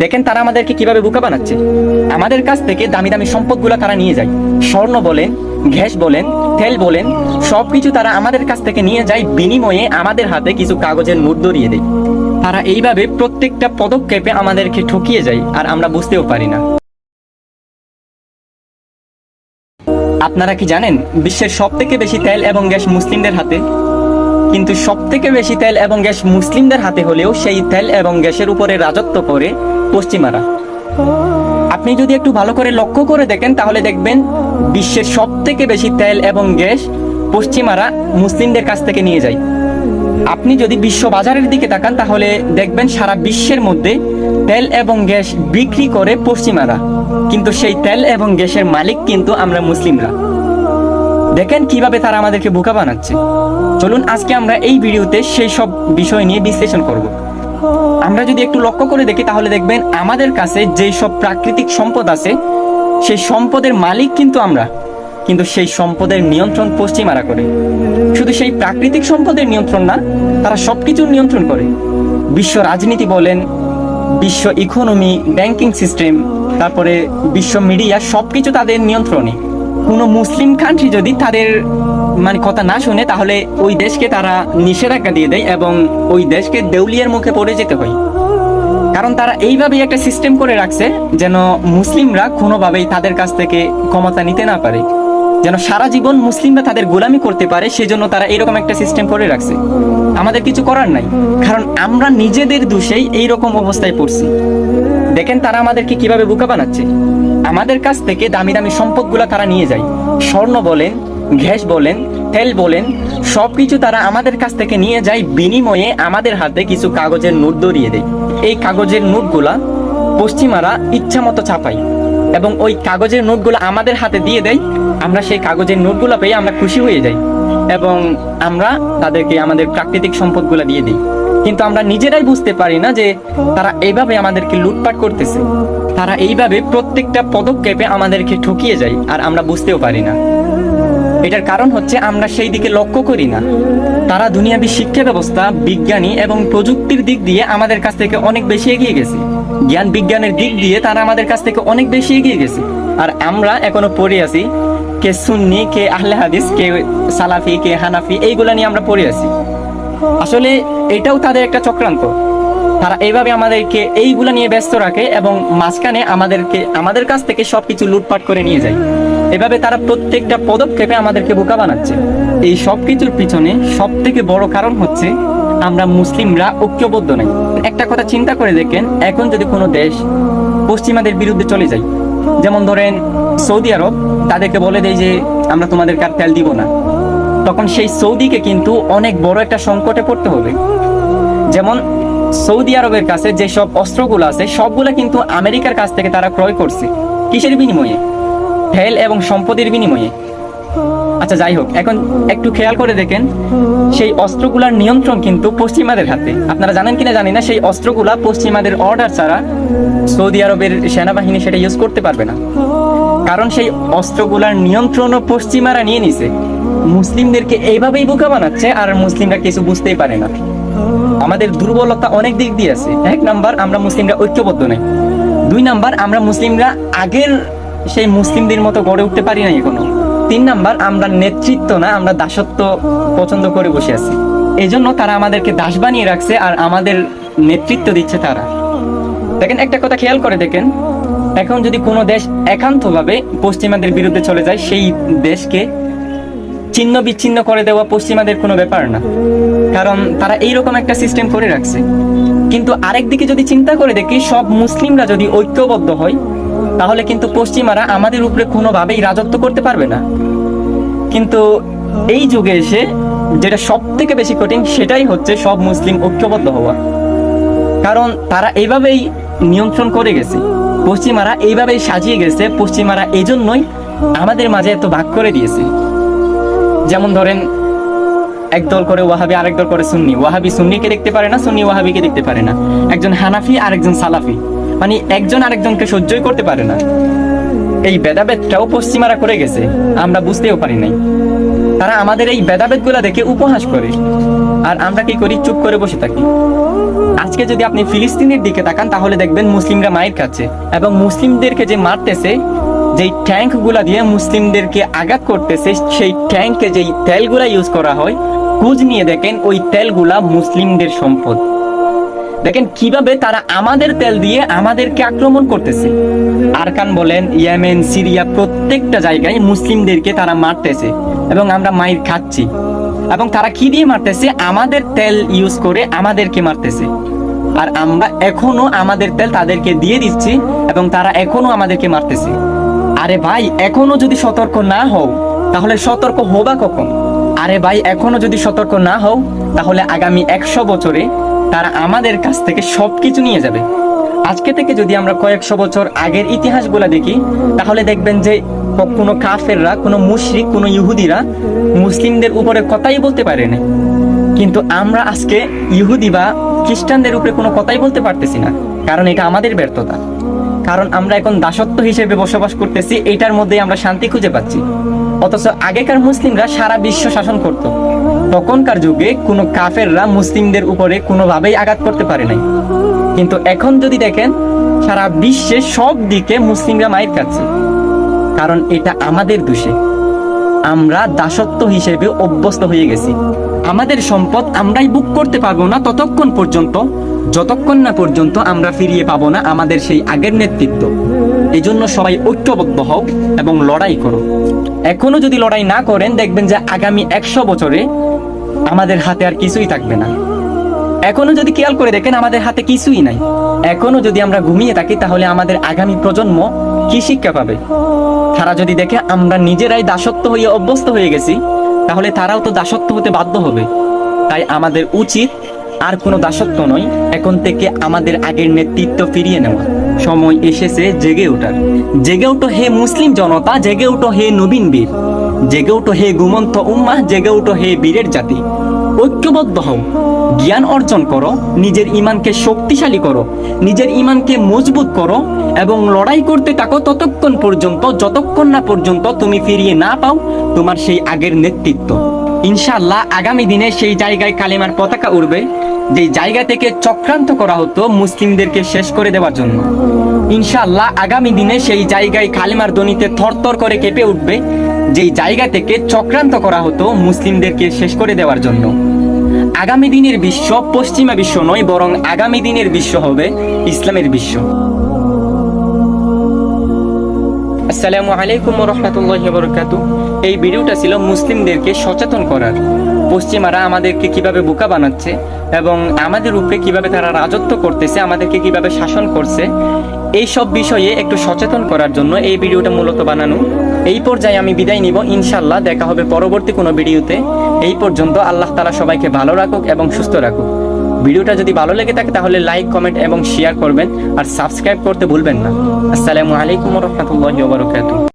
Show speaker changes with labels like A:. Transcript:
A: দেখেন তারা আমাদেরকে কীভাবে বোকা বানাচ্ছে। আমাদের কাছ থেকে দামি দামি সম্পদগুলো তারা নিয়ে যায়। স্বর্ণ বলেন গ্যাস বলেন, তেল বলেন, সবকিছু তারা আমাদের কাছ থেকে নিয়ে যায়, বিনিময়ে আমাদের হাতে কিছু কাগজের নোট ধরিয়ে দেয়। তারা এইভাবে প্রত্যেকটা পদক্ষেপে আমাদেরকে ঠকিয়ে যায়, আর আমরা বুঝতেও পারি না। আপনারা কি জানেন, বিশ্বের সব থেকে বেশি তেল এবং গ্যাস মুসলিমদের হাতে? কিন্তু সব থেকে বেশি তেল এবং গ্যাস মুসলিমদের হাতে হলেও সেই তেল এবং গ্যাসের উপরে রাজত্ব করে পশ্চিমারা। আপনি যদি একটু ভালো করে লক্ষ্য করে দেখেন, তাহলে দেখবেন বিশ্বের সব থেকে বেশি তেল এবং গ্যাস পশ্চিমারা মুসলিমদের কাছ থেকে নিয়ে যায়। আপনি যদি বিশ্ব বাজারের দিকে তাকান, তাহলে দেখবেন সারা বিশ্বের মধ্যে তেল এবং গ্যাস বিক্রি করে পশ্চিমারা। কিন্তু সেই তেল এবং গ্যাসের মালিক কিন্তু আমরা মুসলিমরা। দেখেন কীভাবে তারা আমাদেরকে বোকা বানাচ্ছে। চলুন আজকে আমরা এই ভিডিওতে সেই সব বিষয় নিয়ে বিশ্লেষণ করব। আমরা যদি একটু লক্ষ্য করে দেখি, তাহলে দেখবেন আমাদের কাছে যেই সব প্রাকৃতিক সম্পদ আছে, সেই সম্পদের মালিক কিন্তু আমরা। কিন্তু সেই সম্পদের নিয়ন্ত্রণ পশ্চিমারা করে। শুধু সেই প্রাকৃতিক সম্পদের নিয়ন্ত্রণ না, তারা সব সবকিছুর নিয়ন্ত্রণ করে। বিশ্ব রাজনীতি বলেন, বিশ্ব ইকোনমি ব্যাংকিং সিস্টেম তারপরে বিশ্ব মিডিয়া সবকিছু তাদের নিয়ন্ত্রণে। কোনো মুসলিম কান্ট্রি যদি তাদের মানে কথা না শুনে, তাহলে ওই দেশকে তারা নিষেধাজ্ঞা দিয়ে দেয় এবং ওই দেশকে দেউলিয়ার মুখে পড়ে যেতে হয়। কারণ তারা এইভাবেই একটা সিস্টেম করে রাখছে, যেন মুসলিমরা কোনোভাবেই তাদের কাছ থেকে ক্ষমতা নিতে না পারে। যেন সারা জীবন মুসলিমরা তাদের গোলামি করতে পারে, সেজন্য তারা এরকম একটা সিস্টেম করে রাখছে। আমাদের কিছু করার নাই। কারণ আমরা নিজেদের দোষেই এইরকম অবস্থায় পড়ছি। দেখেন তারা আমাদেরকে কীভাবে বোকা বানাচ্ছে। আমাদের কাছ থেকে দামি দামি সম্পদগুলো তারা নিয়ে যায়। স্বর্ণ বলেন গ্যাস বলেন, তেল বলেন, সবকিছু তারা আমাদের কাছ থেকে নিয়ে যায়, বিনিময়ে আমাদের হাতে কিছু কাগজের নোট ধরিয়ে দেয়। এই কাগজের নোটগুলা পশ্চিমারা ইচ্ছা মতো ছাপায় এবং ওই কাগজের নোটগুলো আমাদের হাতে দিয়ে দেয়। আমরা সেই কাগজের নোটগুলো পেয়ে আমরা খুশি হয়ে যাই এবং আমরা তাদেরকে আমাদের প্রাকৃতিক সম্পদগুলো দিয়ে দিই। কিন্তু আমরা নিজেরাই বুঝতে পারি না যে তারা এইভাবে আমাদেরকে লুটপাট করতেছে। তারা এইভাবে প্রত্যেকটা পদক্ষেপে আমাদেরকে ঠকিয়ে যায় আর আমরা বুঝতেও পারি না। এটার কারণ হচ্ছে আমরা সেই দিকে লক্ষ্য করি না। তারা দুনিয়াবী শিক্ষা ব্যবস্থা, বিজ্ঞানী এবং প্রযুক্তির দিক দিয়ে আমাদের কাছ থেকে অনেক বেশি এগিয়ে গেছে। জ্ঞান বিজ্ঞানের দিক দিয়ে তারা আমাদের কাছ থেকে অনেক বেশি এগিয়ে গেছে। আর আমরা এখনও পড়ে আছি, কে সুন্নি, কে আহলে হাদিস, কে সালাফি, কে হানাফি, এইগুলা নিয়ে আমরা পড়ে আছি। আসলে এটাও তাদের একটা চক্রান্ত। তারা এইভাবে আমাদেরকে এইগুলা নিয়ে ব্যস্ত রাখে এবং মাঝখানে আমাদেরকে, আমাদের কাছ থেকে সবকিছু লুটপাট করে নিয়ে যায়। এভাবে তারা প্রত্যেকটা পদক্ষেপে আমাদেরকে বোকা বানাচ্ছে। এই সব কিছুর পিছনে সব থেকে বড় কারণ হচ্ছে আমরা মুসলিমরা ঐক্যবদ্ধ নাই। একটা কথা চিন্তা করে দেখেন, এখন যদি কোনো দেশ পশ্চিমাদের বিরুদ্ধে চলে যায়, যেমন ধরেন সৌদি আরব, তাদেরকে বলে দেয় যে, আমরা তোমাদেরকে আর তেল দিব না। তখন সেই সৌদিকে কিন্তু অনেক বড় একটা সংকটে পড়তে হবে। যেমন সৌদি আরবের কাছে যেসব অস্ত্রগুলো আছে, সবগুলো কিন্তু আমেরিকার কাছ থেকে তারা ক্রয় করছে। কিসের বিনিময়ে? তেল এবং সম্পদের বিনিময়ে। আচ্ছা যাই হোক, এখন একটু খেয়াল করে দেখেন, সেই অস্ত্রগুলার নিয়ন্ত্রণ কিন্তু পশ্চিমাদের হাতে। আপনারা জানেন কিনা জানি না, সেই অস্ত্রগুলা পশ্চিমাদের অর্ডার ছাড়া সৌদি আরবের সেনাবাহিনী সেটা ইউজ করতে পারবে না। কারণ সেই অস্ত্রগুলার নিয়ন্ত্রণও পশ্চিমারা নিয়ে নিছে। মুসলিমদেরকে এইভাবেই বোকা বানাচ্ছে, আর মুসলিমরা কিছু বুঝতেই পারে না। আমাদের দুর্বলতা অনেক দিক দিয়ে আছে। এক নাম্বার, আমরা মুসলিমরা ঐক্যবদ্ধ নই। দুই নাম্বার, আমরা মুসলিমরা আগের সেই মুসলিমদের মতো গড়ে উঠতে পারি না এখনও। তিন নাম্বার, আমরা নেতৃত্ব না, আমরা দাসত্ব পছন্দ করে বসে আছি। এই জন্য তারা আমাদেরকে দাস বানিয়ে রাখছে আর আমাদের নেতৃত্ব দিচ্ছে তারা। দেখেন, একটা কথা খেয়াল করে দেখেন। এখন যদি কোনো দেশ একান্তভাবে পশ্চিমাদের বিরুদ্ধে চলে যায়, সেই দেশকে ছিন্ন বিচ্ছিন্ন করে দেওয়া পশ্চিমাদের কোনো ব্যাপার না। কারণ তারা এইরকম একটা সিস্টেম করে রাখছে। কিন্তু আরেক দিকে যদি চিন্তা করে দেখি, সব মুসলিমরা যদি ঐক্যবদ্ধ হয়, তাহলে কিন্তু পশ্চিমারা আমাদের উপরে কোনোভাবেই রাজত্ব করতে পারবে না। কিন্তু এই যুগে এসে যেটা সব থেকে বেশি কঠিন, সেটাই হচ্ছে সব মুসলিম ঐক্যবদ্ধ হওয়া। কারণ তারা এইভাবেই নিয়ন্ত্রণ করে গেছে। পশ্চিমারা এইভাবেই সাজিয়ে গেছে। পশ্চিমারা এই জন্যই আমাদের মাঝে এত ভাগ করে দিয়েছে। যেমন ধরেন, এক দল করে ওয়াহাবি, আরেক দল করে সুন্নি। ওয়াহাবি সুন্নিকে দেখতে পারে না, সুন্নি ওয়াহাবিকে দেখতে পারে না। একজন হানাফি, আরেকজন সালাফি। মানে একজন আরেকজনকে সহ্যই করতে পারে না। এই ভেদাভেদটাও পশ্চিমারা করে গেছে, আমরা বুঝতেও পারি নাই। তারা আমাদের এই ভেদাভেদগুলো দেখে উপহাস করে। আর আমরা কি করি? চুপ করে বসে থাকি। আজকে যদি আপনি ফিলিস্তিনের দিকে তাকান, তাহলে দেখবেন মুসলিমরা মায়ের কাছে। এবং মুসলিমদেরকে যে মারতেছে যেই ট্যাঙ্কগুলা দিয়ে মুসলিমদেরকে আঘাত করতেছে, সেই ট্যাঙ্কে যেই তেলগুলা ইউজ করা হয়, খোঁজ নিয়ে দেখেন ওই তেলগুলা মুসলিমদের সম্পদ। দেখেন কীভাবে তারা আমাদের তেল দিয়ে আমাদেরকে আক্রমণ করতেছে। আরকান বলেন, ইয়েমেন, সিরিয়া প্রত্যেকটা জায়গায় মুসলিমদেরকে তারা মারতেছে এবং আমরা মাইর খাচ্ছি। এবং তারা কি দিয়ে মারতেছে? আমাদের তেল ইউজ করে আমাদেরকে মারতেছে। আর আমরা এখনও আমাদের তেল তাদেরকে দিয়ে দিচ্ছি এবং তারা এখনও আমাদেরকে মারতেছে। আরে ভাই, এখনও যদি সতর্ক না হও, তাহলে সতর্ক হবা কখন? আরে ভাই, এখনও যদি সতর্ক না হও, তাহলে আগামী একশো বছরে তারা আমাদের কাছ থেকে সবকিছু নিয়ে যাবে। আজকে থেকে যদি আমরা কয়েকশো বছর আগের ইতিহাসগুলো দেখি, তাহলে দেখবেন যে কোনো কাফেররা, কোনো মুশরিক, কোনো ইহুদিরা মুসলিমদের উপরে কথাই বলতে পারে না কিন্তু আমরা আজকে ইহুদি বা খ্রিস্টানদের উপরে কোনো কথাই বলতে পারতেছি না, কারণ এটা আমাদের ব্যর্থতা। কারণ আমরা এখন দাসত্ব হিসেবে বসবাস করতেছি, এটার মধ্যে আমরা শান্তি খুঁজে পাচ্ছি। অথচ আগেকার মুসলিমরা সারা বিশ্ব শাসন করত। তখনকার যুগে কোনো কাফেররা মুসলিমদের উপরে কোনোভাবেই আঘাত করতে পারে নাই। কিন্তু এখন যদি দেখেন, সারা বিশ্বে সব দিকে মুসলিমরা মায়ের কাছে। কারণ এটা আমাদের দোষে। আমরা দাসত্ব হিসেবে অভ্যস্ত হয়ে গেছি। আমাদের সম্পদ আমরাই বুক করতে পারব না ততক্ষণ পর্যন্ত। যতক্ষণ না পর্যন্ত আমরা ফিরিয়ে পাবো না আমাদের সেই আগের নেতৃত্ব এই জন্য সবাই ঐক্যবদ্ধ হও এবং লড়াই করো। এখনও যদি লড়াই না করেন, দেখবেন যে আগামী একশো বছরে আমাদের হাতে আর কিছুই থাকবে না। এখনও যদি খেয়াল করে দেখেন, আমাদের হাতে কিছুই নাই। এখনও যদি আমরা ঘুমিয়ে থাকি, তাহলে আমাদের আগামী প্রজন্ম কি শিক্ষা পাবে? তারা যদি দেখে, আমরা নিজেরাই দাসত্ব হয়ে অভ্যস্ত হয়ে গেছি, তাহলে তারাও তো দাসত্ব হতে বাধ্য হবে। তাই আমাদের উচিত আর কোনো দাসত্ব নয়, এখন থেকে আমাদের আগের নেতৃত্ব ফিরিয়ে নেওয়া। সময় এসেছে জেগে ওঠার। জেগে ওঠো হে মুসলিম জনতা, জেগে ওঠো হে নবীন বীর। জেগে ওঠো হে গুমন্ত উম্মাহ, জেগে ওঠো হে বীরের জাতি। ঐক্যবদ্ধ হও। জ্ঞান অর্জন করো। নিজের ইমানকে শক্তিশালী করো। নিজের ইমানকে মজবুত করো এবং লড়াই করতে থাকো ততক্ষণ পর্যন্ত, যতক্ষণ না পর্যন্ত তুমি ফিরিয়ে না পাও তোমার সেই আগের নেতৃত্ব। ইনশাআল্লাহ আগামী দিনে সেই জায়গায় কালিমার পতাকা উড়বে। যে জায়গা থেকে চক্রান্ত করা হতো মুসলিমদেরকে শেষ করে দেওয়ার জন্য। ইনশাআল্লাহ আগামী দিনে সেই জায়গায় কালিমার ধ্বনিতে থরথর করে কেঁপে উঠবে। যেই জায়গা থেকে চক্রান্ত করা হতো মুসলিমদেরকে শেষ করে দেওয়ার জন্য। আগামী দিনের বিশ্ব পশ্চিমা বিশ্ব নয়, বরং আগামী দিনের বিশ্ব হবে ইসলামের বিশ্ব। আসসালামু আলাইকুম রহমতুল্লাহ বরকাতু এই ভিডিওটা ছিল মুসলিমদেরকে সচেতন করার। পশ্চিমারা আমাদেরকে কীভাবে বোকা বানাচ্ছে এবং আমাদের উপরে কীভাবে তারা রাজত্ব করতেছে, আমাদেরকে কীভাবে শাসন করছে এই সব বিষয়ে একটু সচেতন করার জন্য এই ভিডিওটা মূলত বানানো। এই পর্যায়ে আমি বিদায় নিব ইনশাল্লাহ দেখা হবে পরবর্তী কোনো ভিডিওতে। এই পর্যন্ত আল্লাহ তালা সবাইকে ভালো রাখুক এবং সুস্থ রাখুক। ভিডিওটা যদি ভালো লেগে থাকে তাহলে লাইক, কমেন্ট এবং শেয়ার করবেন আর সাবস্ক্রাইব করতে ভুলবেন না। আসসালামু আলাইকুম রহমতুল্লাহ বারকাতুহ।